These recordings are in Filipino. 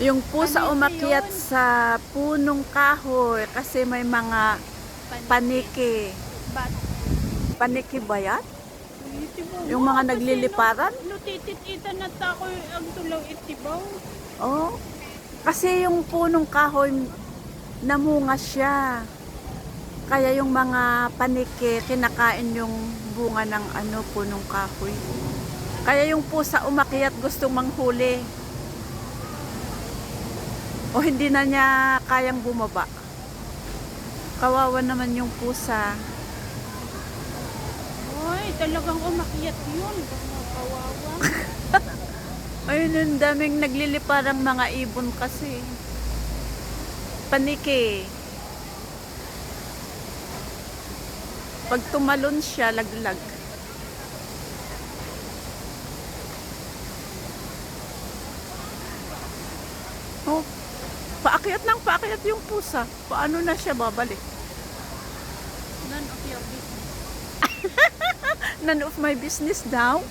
Yung pusa umakyat yun. sa punong kahoy kasi may mga paniki. Paniki ba yan? Itibaw. Yung mga Kasi nagliliparan? Nutitititan na tako ang tulaw itibaw. Oh. Kasi yung punong kahoy namunga siya. Kaya yung mga paniki kinakain yung bunga ng ano punong kahoy. Kaya yung pusa umakyat gustong manghuli. O hindi na niya kayang bumaba. Kawawa naman yung pusa. Ay, talagang umakyat yun. Kawawa. Ayun, ang daming nagliliparang mga ibon kasi. Paniki. Pag tumalon siya, laglag. Oh, paakyat ng paakyat yung pusa. Paano na siya babalik? None of your business. None of my business daw.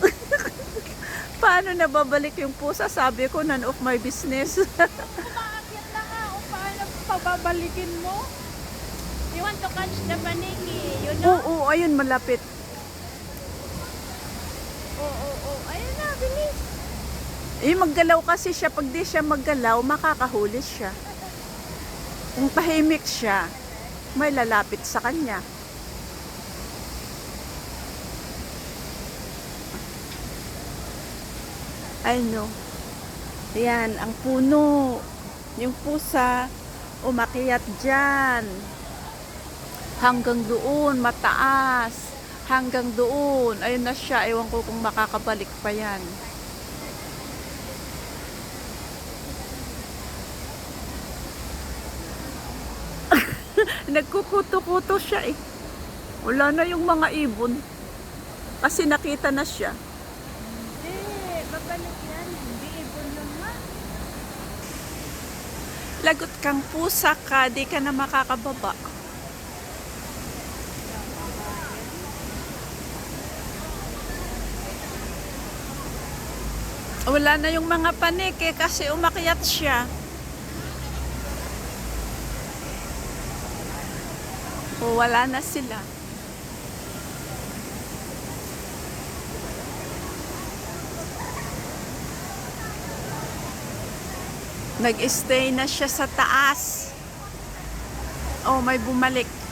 Paano na babalik yung pusa? Sabi ko, none of my business. Umaakyat na nga. O paano pababalikin mo? You want to catch the paniki, you Oo, know? oo, ayun, malapit. Oo, oo, oo. Ayun na, bilis. Eh, maggalaw kasi siya. Pag di siya maggalaw, makakahuli siya. Kung tahimik siya, may lalapit sa kanya. Ay no. Yan, ang puno. Yung pusa, umakyat dyan. Hanggang doon, mataas. Hanggang doon. Ayun na siya. Ewan ko kung makakabalik pa yan. Nagkukuto-kuto siya eh. Wala na yung mga ibon. Kasi nakita na siya. Hindi, babalik yan. Hindi ibon yun nga. Lagot kang pusa ka, di ka na makakababa. Wala na yung mga panike kasi umakyat siya. O wala na sila. Nag-stay na siya sa taas. Oh, may bumalik.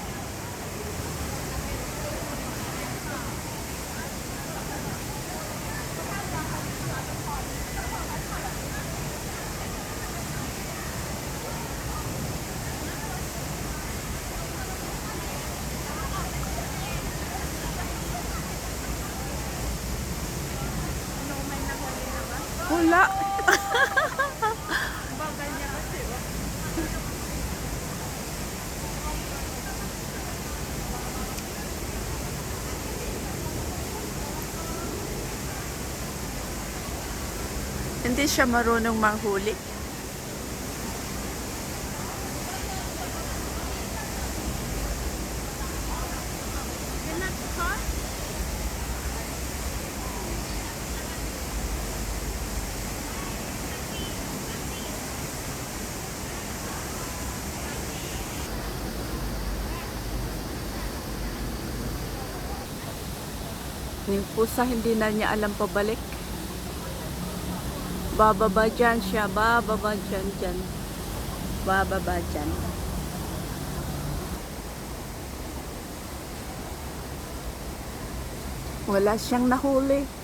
Wala. Bagal niya kasi. Hindi siya marunong manghuli. Yung pusa hindi na niya alam pabalik. Bababa dyan siya, bababa dyan dyan. Bababa dyan. Wala siyang nahuli.